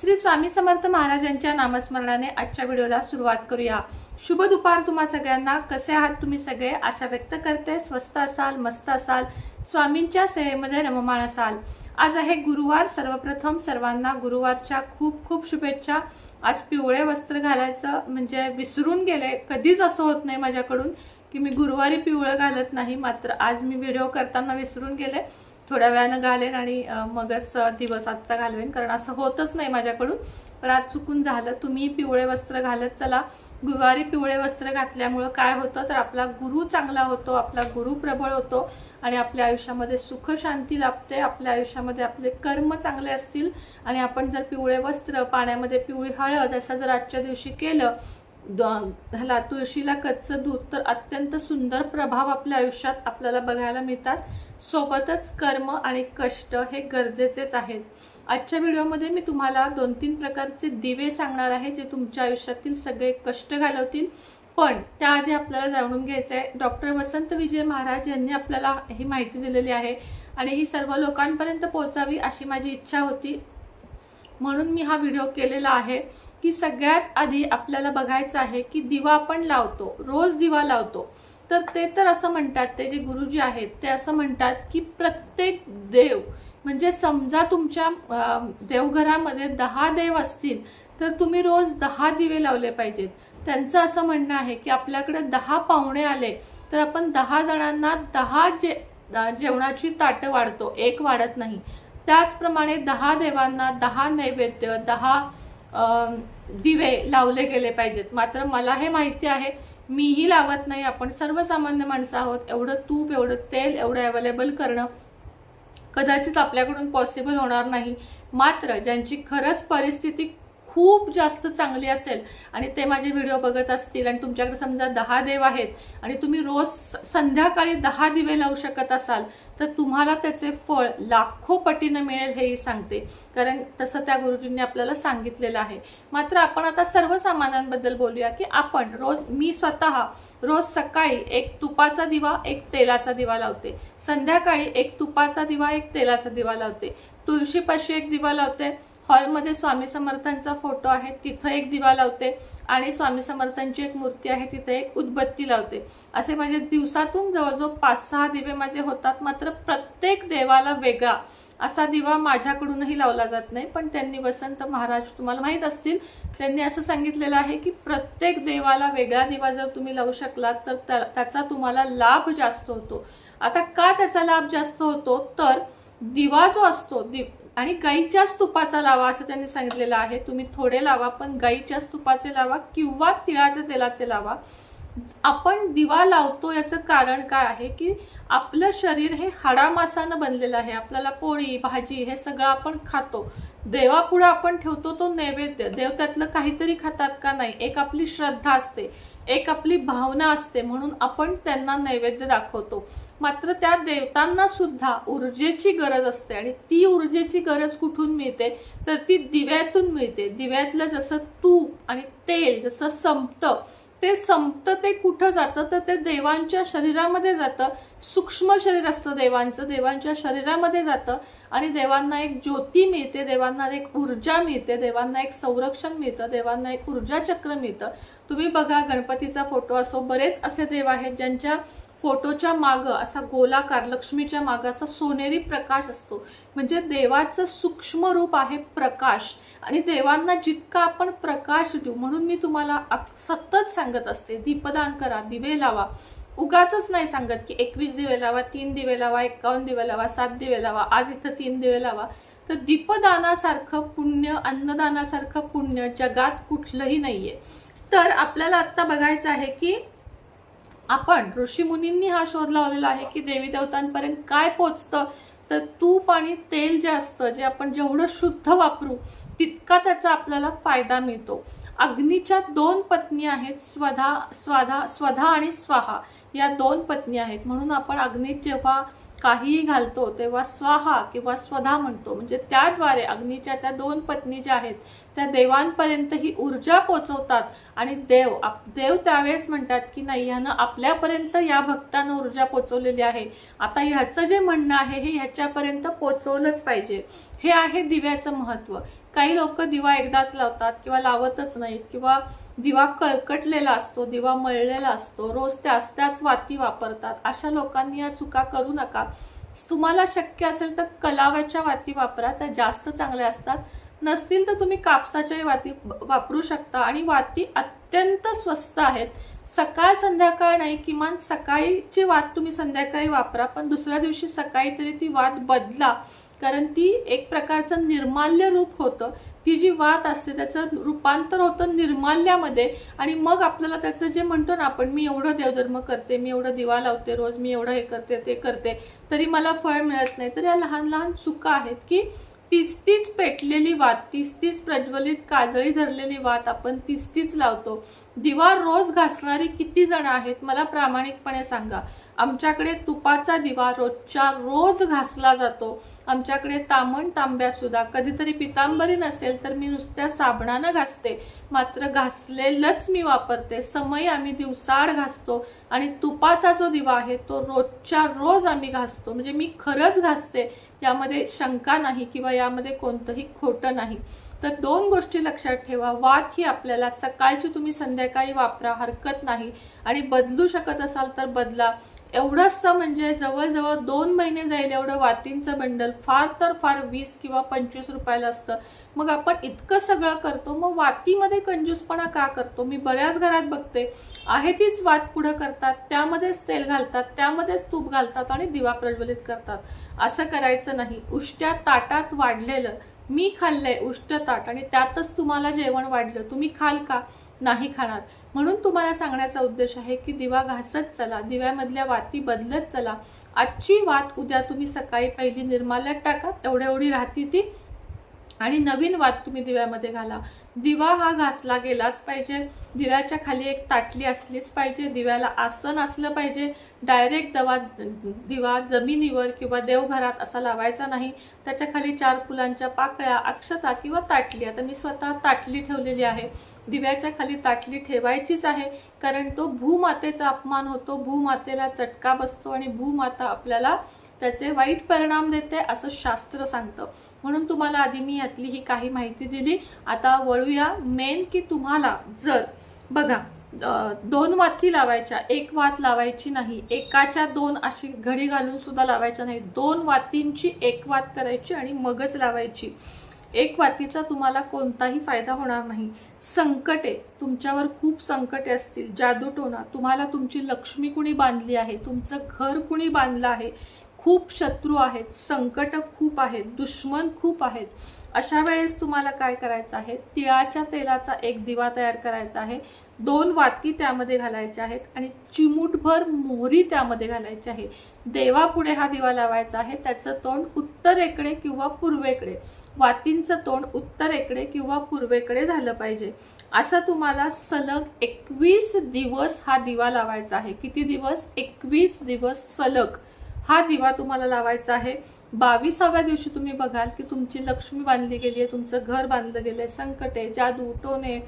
श्री स्वामी समर्थ महाराजांच्या नामस्मरणाने आजच्या व्हिडिओला सुरुवात करूया. शुभ दुपार तुम्हा सगळ्यांना. कसे आहात तुम्ही सगळे? आशा व्यक्त करते. स्वस्त असाल मस्त असाल स्वामींच्या सेवेमध्ये रममाण असाल. आज आहे गुरुवार. सर्वप्रथम सर्वांना गुरुवारच्या खूप खूप शुभेच्छा. आज पिवळे वस्त्र घालायचं म्हणजे विसरून गेले. कधीच असं होत नाही माझ्याकडून की मी गुरुवारी पिवळं घालत नाही. मात्र आज मी व्हिडिओ करताना विसरून गेले. थोड्या वेळानं घालेन आणि मगच दिवस आजचा घालवेन. कारण असं होतच नाही माझ्याकडून. पण आज चुकून झालं. तुम्ही पिवळे वस्त्र घालत चला. गुरुवारी पिवळे वस्त्र घातल्यामुळं काय होतं? तर आपला गुरु चांगला होतो. आपला गुरु प्रबळ होतो. आणि आपल्या आयुष्यामध्ये सुख शांती लाभते. आपल्या आयुष्यामध्ये आपले कर्म चांगले असतील. आणि आपण जर पिवळे वस्त्र पाण्यामध्ये पिवळी हळद असं जर आजच्या दिवशी केलं ह्याला तुळशीला कच्चं दूध तर अत्यंत सुंदर प्रभाव आपल्या आयुष्यात आपल्याला बघायला मिळतात. सोबतच कर्म आणि कष्ट हे गरजेचेच आहेत. आजच्या व्हिडिओमध्ये मी तुम्हाला दोन तीन प्रकारचे दिवे सांगणार आहे जे तुमच्या आयुष्यातील सगळे कष्ट घालवतील. पण त्याआधी आपल्याला जाणून घ्यायचं आहे डॉक्टर वसंत विजय महाराज यांनी आपल्याला ही माहिती दिलेली आहे. आणि ही सर्व लोकांपर्यंत पोहोचावी अशी माझी इच्छा होती. म्हणून मी हा व्हिडिओ केलेला आहे की सगळ्यात आधी आपल्याला बघायचं आहे की दिवा आपण लावतो रोज दिवा लावतो. तर ते तर असं म्हणतात ते जे गुरुजी आहेत ते असं म्हणतात की प्रत्येक देव म्हणजे समजा तुमच्या देवघरामध्ये दहा देव असतील तर तुम्ही रोज दहा दिवे लावले पाहिजेत. त्यांचं असं म्हणणं आहे की आपल्याकडे दहा पाहुणे आले तर आपण दहा जणांना दहा जे जेवणाची ताटं वाढतो. एक वाढत नाही. त्याचप्रमाणे दहा देवांना दहा नैवेद्य दहा दिवे लावले गेले पाहिजेत. मात्र मला हे माहिती आहे मीही लावत नाही. आपण सर्वसामान्य माणसं आहोत. एवढं तूप एवढं तेल एवढं अवेलेबल करणं कदाचित आपल्याकडून पॉसिबल होणार नाही. मात्र ज्यांची खरंच परिस्थिती खूप जास्त चांगली असेल आणि ते माझे व्हिडिओ बघत असतील आणि तुमच्याकडे समजा दहा देव आहेत आणि तुम्ही रोज स- संध्याकाळी दहा दिवे लावू शकत असाल तर तुम्हाला त्याचे फळ लाखो पटीनं मिळेल हेही सांगते. कारण तसं त्या गुरुजींनी आपल्याला सांगितलेलं आहे. मात्र आपण आता सर्वसामान्यांबद्दल बोलूया की आपण रोज मी स्वतः रोज सकाळी एक तुपाचा दिवा एक तेलाचा दिवा लावते. संध्याकाळी एक तुपाचा दिवा एक तेलाचा दिवा लावते. तुळशीपाशी एक दिवा लावते. हॉलमध्ये स्वामी समर्थांचा फोटो आहे तिथं एक दिवा लावते आणि स्वामी समर्थांची एक मूर्ती आहे तिथे एक उदबत्ती लावते. असे माझे दिवसातून जवळजवळ पाच सहा दिवे माझे होतात मात्र प्रत्येक देवाला वेगळा. असा दिवा माझ्याकडूनही लावला जात नाही पण त्यांनी वसंत महाराज तुम्हाला माहीत असतील त्यांनी असं सांगितलेलं आहे की प्रत्येक देवाला वेगळा दिवा जर तुम्ही लावू शकलात तर त्या- त्याचा तुम्हाला लाभ जास्त होतो. आता का त्याचा लाभ जास्त होतो? तर दिवा जो असतो दि आणि गाईच्याच तुपाचा लावा असं त्यांनी सांगितलेलं आहे. तुम्ही थोडे लावा पण गाईच्याच तुपाचे लावा किंवा तिळाच्या तेलाचे लावा. आपण दिवा लावतो याचं कारण काय आहे की आपलं शरीर हे हाडामासानं बनलेलं आहे. आपल्याला पोळी भाजी हे सगळं आपण खातो. देवापुढं आपण ठेवतो तो नैवेद्य. देव त्यातलं काहीतरी खातात का नाही? एक आपली श्रद्धा असते. एक आपली भावना असते म्हणून आपण त्यांना नैवेद्य दाखवतो. मात्र त्या देवतांना सुद्धा ऊर्जेची गरज असते आणि ती ऊर्जेची गरज कुठून मिळते? तर ती दिव्यातून मिळते. दिव्यातलं जसं तूप आणि तेल जसं संपतं ते संपतं ते कुठं जातं? तर ते देवांच्या शरीरामध्ये जातं. सूक्ष्म शरीर असतं देवांचं. देवांच्या शरीरामध्ये जातं आणि देवांना एक ज्योती मिळते देवांना एक ऊर्जा मिळते देवांना एक संरक्षण मिळतं देवांना एक ऊर्जा चक्र मिळतं. तुम्ही बघा गणपतीचा फोटो असो बरेच असे देव आहेत ज्यांच्या फोटोच्या मागं असा गोलाकार लक्ष्मीच्या मागं असा सोनेरी प्रकाश असतो. म्हणजे देवाचं सूक्ष्म रूप आहे प्रकाश. आणि देवांना जितका आपण प्रकाश देऊ म्हणून मी तुम्हाला आप- सतत सांगत असते दीपदान करा दिवे लावा. उगाच नाही सांगत की एकवीस दिवे लावा तीन दिवे लावा एकावन्न दिवे लावा सात दिवे लावा आज इथं तीन दिवे लावा. तर दीपदानासारखं पुण्य अन्नदानासारखं पुण्य जगात कुठलंही नाहीये. तर आपल्याला आत्ता बघायचं आहे की आपण ऋषीमुनींनी हा शोध लावलेला आहे की देवी देवतांपर्यंत काय पोचतं? तर तूप आणि तेल जे असतं जे आपण जेवढं शुद्ध वापरू तितका त्याचा आपल्याला फायदा मिळतो. अग्नीच्या दोन पत्नी आहेत स्वधा स्वधा स्वधा आणि स्वाहा. या दोन पत्नी आहेत. म्हणून आपण अग्नीत जेव्हा काहीही घालतो तेव्हा स्वाहा किंवा स्वधा म्हणतो. म्हणजे त्याद्वारे अग्नीच्या त्या दोन पत्नी ज्या आहेत त्या देवांपर्यंत ही ऊर्जा पोचवतात. आणि देव आप- देव त्यावेळेस म्हणतात की नाही ह्यानं आपल्यापर्यंत या भक्तानं ऊर्जा पोचवलेली आहे. आता ह्याचं जे म्हणणं आहे हे ह्याच्यापर्यंत पोचवलंच पाहिजे. हे आहे दिव्याचं महत्त्व काही लोक दिवा एकदाच लावतात किंवा लावतच नाहीत किंवा दिवा कळकटलेला असतो दिवा मळलेला असतो रोज त्याच त्याच वाती वापरतात. अशा लोकांनी या चुका करू नका. तुम्हाला शक्य असेल तर कलाव्याच्या वाती वापरा त्या जास्त चांगल्या असतात. नसतील तर तुम्ही कापसाच्या वाती वापरू शकता. आणि वाती अत्यंत स्वस्त आहेत. सकाळ संध्याकाळ नाही किमान सकाळीची वात तुम्ही संध्याकाळी वापरा. पण दुसऱ्या दिवशी सकाळी तरी ती वात बदला. कारण ती एक प्रकारचं निर्माल्य रूप होतं. ती जी वात असते त्याचं रूपांतर होतं निर्माल्यामध्ये. आणि मग आपल्याला त्याचं जे म्हणतो ना आपण मी एवढं देवधर्म करते मी एवढं दिवा लावते रोज मी एवढं हे करते ते करते. तरी मला फळ मिळत नाही. तर या लहान लहान चुका आहेत की तीच तीच पेटलेली वात तीच तीच प्रज्वलित काजळी धरलेली वात आपण तीच तीच लावतो. दिवा रोज घासणारी किती जण आहेत मला प्रामाणिकपणे सांगा. आमच्याकडे तुपाचा दिवा रोजच्या रोज घासला जातो. आमच्याकडे तामण तांब्या सुद्धा. कधीतरी पितांबरी नसेल तर मी नुसत्या साबणानं घासते. मात्र घासलेलंच मी वापरते. समय आम्ही दिवसाड घासतो आणि तुपाचा जो दिवा आहे तो रोजच्या रोज आम्ही घासतो. म्हणजे मी खरंच घासते. यामध्ये शंका नाही किंवा यामध्ये कोणतंही खोटं नाही. तर दोन गोष्टी लक्षात ठेवा. वात ही आपल्याला सकाळची तुम्ही संध्याकाळी वापरा हरकत नाही. आणि बदलू शकत असाल तर बदला. एवढंसं म्हणजे जवळजवळ दोन महिने जाईल एवढं वातींचं बंडल. फार तर फार वीस किंवा पंचवीस रुपयाला असतं. मग आपण इतकं सगळं करतो मग वातीमध्ये कंजूसपणा का करतो? मी बऱ्याच घरात बघते. आहे तीच वात पुढं करतात त्यामध्येच तेल घालतात त्यामध्येच तूप घालतात आणि दिवा प्रज्वलित करतात. असं करायचं नाही. उष्ट्या ताटात वाढलेलं मी खाल्लंय उष्ट ताट आणि त्यातच तुम्हाला जेवण वाढलं. तुम्ही खाल का? नाही खाणार. म्हणून तुम्हाला सांगण्याचा उद्देश आहे की दिवा घासत चला. दिव्यामधल्या वाती बदलत चला. आजची वात उद्या तुम्ही सकाळी पहिली निर्माल्यात टाका. एवढ्या एवढी राहती ती आणि नवीन वात तुम्ही दिव्यामध्ये घाला. दिवा हा घासला गेलाच पाहिजे. दिव्याच्या खाली एक ताटली असलीच पाहिजे. दिव्याला आसन असलं पाहिजे. डायरेक्ट दवा दिवा जमिनीवर किंवा देवघरात असा लावायचा नाही. त्याच्याखाली चार फुलांच्या पाकळ्या अक्षता किंवा ताटली. आता मी स्वतः ताटली ठेवलेली आहे. दिव्याच्या खाली ताटली ठेवायचीच आहे. कारण तो भूमातेचा अपमान होतो. भूमातेला चटका बसतो आणि भूमाता आपल्याला त्याचे वाईट परिणाम देते असं शास्त्र सांगतं. म्हणून तुम्हाला आधी मी यातली ही काही माहिती दिली. आता वळूया मेन की तुम्हाला जर बघा दोन वाती लावायच्या एक वात लावायची नाही एकाच्या दोन अशी घडी घालून सुद्धा लावायच्या नाही. दोन वातींची एक वात करायची आणि मगच लावायची. एक वातीचा तुम्हाला कोणताही फायदा होणार नाही. संकटे तुमच्यावर खूप संकटे असतील. जादूटोणा तुम्हाला तुमची लक्ष्मी कुणी बांधली आहे? तुमचं घर कुणी बांधलं आहे? खूप शत्रू आहेत संकट खूप आहेत दुश्मन खूप आहेत. अशा वेळेस तुम्हाला काय करायचं आहे? तिळाच्या तेलाचा एक दिवा तयार करायचा आहे. दोन वाती त्यामध्ये घालायच्या आहेत आणि चिमूटभर मोहरी त्यामध्ये घालायची आहे. देवापुढे हा दिवा लावायचा आहे. त्याचं तोंड उत्तरेकडे किंवा पूर्वेकडे. वातींचं तोंड उत्तरेकडे किंवा पूर्वेकडे झालं पाहिजे. असं तुम्हाला सलग एकवीस दिवस हा दिवा लावायचा आहे. किती दिवस? एकवीस दिवस सलग. हा दिवा तुम्हाला लावायचा आहे. बावीसाव्या दिवशी तुम्ही बघाल की तुमची लक्ष्मी बांधली गेली आहे तुमचं घर बांधलं गेलं आहे संकटे जादू टोने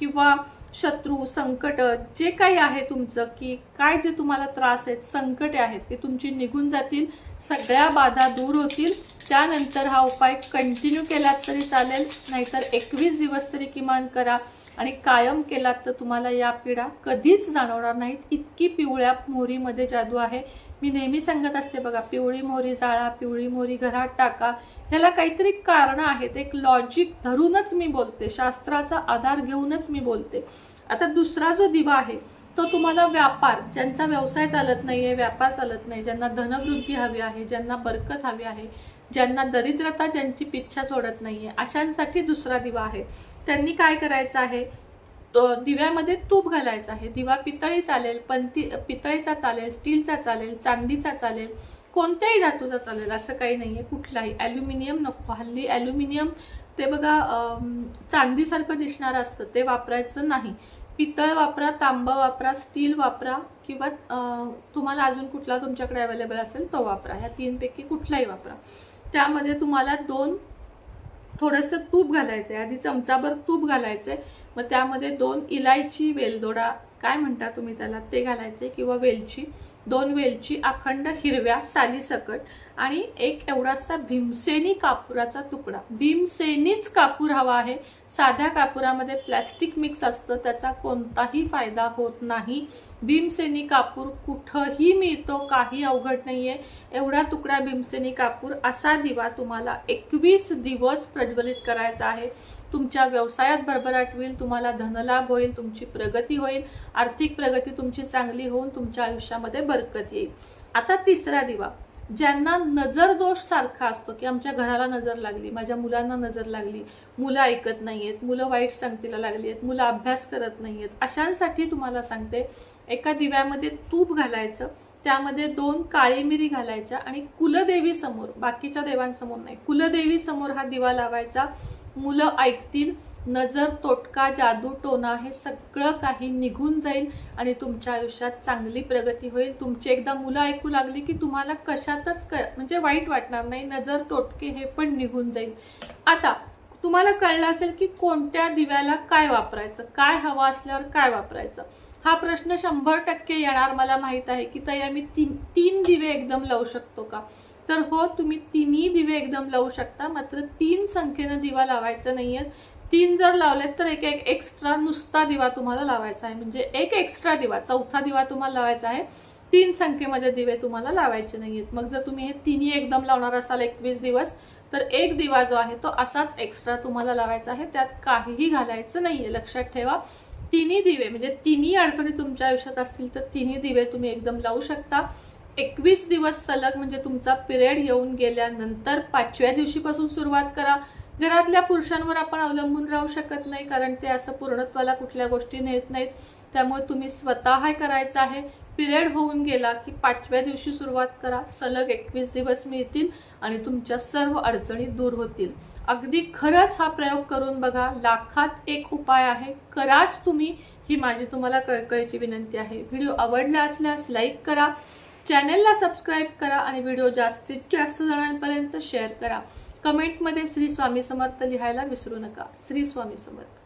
किंवा शत्रू संकट जे काही आहे तुमचं की काय जे तुम्हाला त्रास आहेत संकटे आहेत ते तुमची निघून जातील सगळ्या बाधा दूर होतील. त्यानंतर हा उपाय कंटिन्यू केलात तरी चालेल. नाहीतर एकवीस दिवस तरी किमान करा. आणि कायम केलात तर तुम्हाला या पिढा कधीच जाणवणार नाहीत. इतकी पिवळ्या मोहरीमध्ये जादू आहे. मी नेहमी सांगत असते बघा पिवळी मोहरी जाळा पिवळी मोहरी घरात टाका. ह्याला काहीतरी कारणं आहेत. एक लॉजिक धरूनच मी बोलते. शास्त्राचा आधार घेऊनच मी बोलते. आता दुसरा जो दिवा आहे तो तुम्हाला व्यापार ज्यांचा व्यवसाय चालत नाही आहे व्यापार चालत नाही ज्यांना धनवृद्धी हवी आहे ज्यांना बरकत हवी आहे ज्यांना दरिद्रता ज्यांची पिच्छा सोडत नाहीये अशांसाठी दुसरा दिवा आहे. त्यांनी काय करायचं आहे? तो- दिव्यामध्ये तूप घालायचं आहे. दिवा पितळी चालेल पंती पितळीचा चालेल स्टीलचा चालेल चांदीचा चालेल कोणत्याही धातूचा चालेल असं काही नाही आहे कुठलाही. ॲल्युमिनियम नको. हल्ली ॲल्युमिनियम ते बघा चांदीसारखं दिसणारं असतं ते वापरायचं नाही. पितळ वापरा तांबा वापरा स्टील वापरा किंवा तुम्हाला अजून कुठला तुमच्याकडे अवेलेबल असेल तो वापरा. ह्या तीनपैकी कुठलाही वापरा. त्यामध्ये तुम्हाला दोन थोडंसं तूप घालायचं आहे आधी चमचाभर तूप घालायचं आहे मग त्यामध्ये दोन इलायची वेलदोडा काय म्हणता तुम्ही त्याला? ते घालायचे किंवा वेलची. दोन वेलची अखंड हिरव्या सालीसकट आणि एक एवढासा भीमसेनी कापुराचा तुकडा. भीमसेनीच कापूर हवा आहे. साध्या कापुरामध्ये प्लॅस्टिक मिक्स असतं. त्याचा कोणताही फायदा होत नाही. भीमसेनी कापूर कुठंही मिळतो काही अवघड नाही आहे एवढा तुकडा भीमसेनी कापूर असा दिवा तुम्हाला एकवीस दिवस प्रज्वलित करायचा आहे. तुमच्या व्यवसायात भरभराट होईल तुम्हाला धनलाभ होईल तुमची प्रगती होईल आर्थिक प्रगती तुमची चांगली होऊन तुमच्या आयुष्यामध्ये बरकत येईल. आता तिसरा दिवा ज्यांना नजर दोष सारखा असतो की आमच्या घराला नजर लागली माझ्या मुलांना नजर लागली मुलं ऐकत नाहीयेत मुलं वाईट संगतीला लागली आहेत मुलं अभ्यास करत नाहीयेत अशांसाठी तुम्हाला सांगते एका दिव्यामध्ये तूप घालायचं त्यामध्ये दोन काळी मिरी घालायच्या आणि कुलदेवी समोर बाकीच्या देवांसमोर नाही कुलदेवी समोर हा दिवा लावायचा मुलं ऐकतील. नजर तोटका जादू टोना हे सगळं काही निघून जाईल आणि तुमच्या आयुष्यात चांगली प्रगती होईल. तुमची एकदा मुलं ऐकू लागली की तुम्हाला कशातच क म्हणजे वाईट वाटणार नाही. नजर तोटके हे पण निघून जाईल. आता तुम्हाला कळलं असेल की कोणत्या दिव्याला काय वापरायचं? काय हवं असल्यावर काय वापरायचं? हा प्रश्न शंभर टक्के येणार मला माहीत आहे की तया मी तीन तीन दिवे एकदम लावू शकतो का? तर हो तुम्ही तिन्ही दिवे एकदम लावू शकता मात्र तीन संख्येनं दिवा लावायचा नाहीये. तीन जर लावलेत तर एक एक एक्स्ट्रा नुसता दिवा तुम्हाला लावायचा आहे. म्हणजे एक एक्स्ट्रा दिवा चौथा दिवा तुम्हाला लावायचा आहे. तीन संख्येमध्ये दिवे तुम्हाला लावायचे नाहीयेत. मग जर तुम्ही हे तिन्ही एकदम लावणार असाल एकवीस दिवस तर एक दिवा जो आहे तो असाच एक्स्ट्रा तुम्हाला लावायचा आहे. त्यात काहीही घालायचं नाहीये. लक्षात ठेवा. तिन्ही दिवे म्हणजे तिन्ही अडचणी तुमच्या आयुष्यात असतील तर तिन्ही दिवे तुम्ही एकदम लावू शकता. एकवीस दिवस सलग म्हणजे तुमचा पिरियड येऊन गेल्यानंतर पाचव्या दिवशीपासून सुरुवात करा. घरातल्या पुरुषांवर आपण अवलंबून राहू शकत नाही कारण ते असं पूर्णत्वाला कुठल्या गोष्टी नेत नाहीत. त्यामुळे तुम्ही स्वतः करायचं आहे. पिरियड होऊन गेला की पाचव्या दिवशी सुरुवात करा. सलग एकवीस दिवस मिळतील आणि तुमच्या सर्व अडचणी दूर होतील. अगदी खरंच हा प्रयोग करून बघा. लाखात एक उपाय आहे. कराच तुम्ही ही माझी तुम्हाला कळकळीची विनंती आहे. व्हिडिओ आवडला असल्यास लाईक करा. चॅनेलला सबस्क्राईब करा आणि व्हिडिओ जास्तीत जास्त जणांपर्यंत शेअर करा. कमेंटमध्ये श्री स्वामी समर्थ लिहायला विसरू नका. श्री स्वामी समर्थ.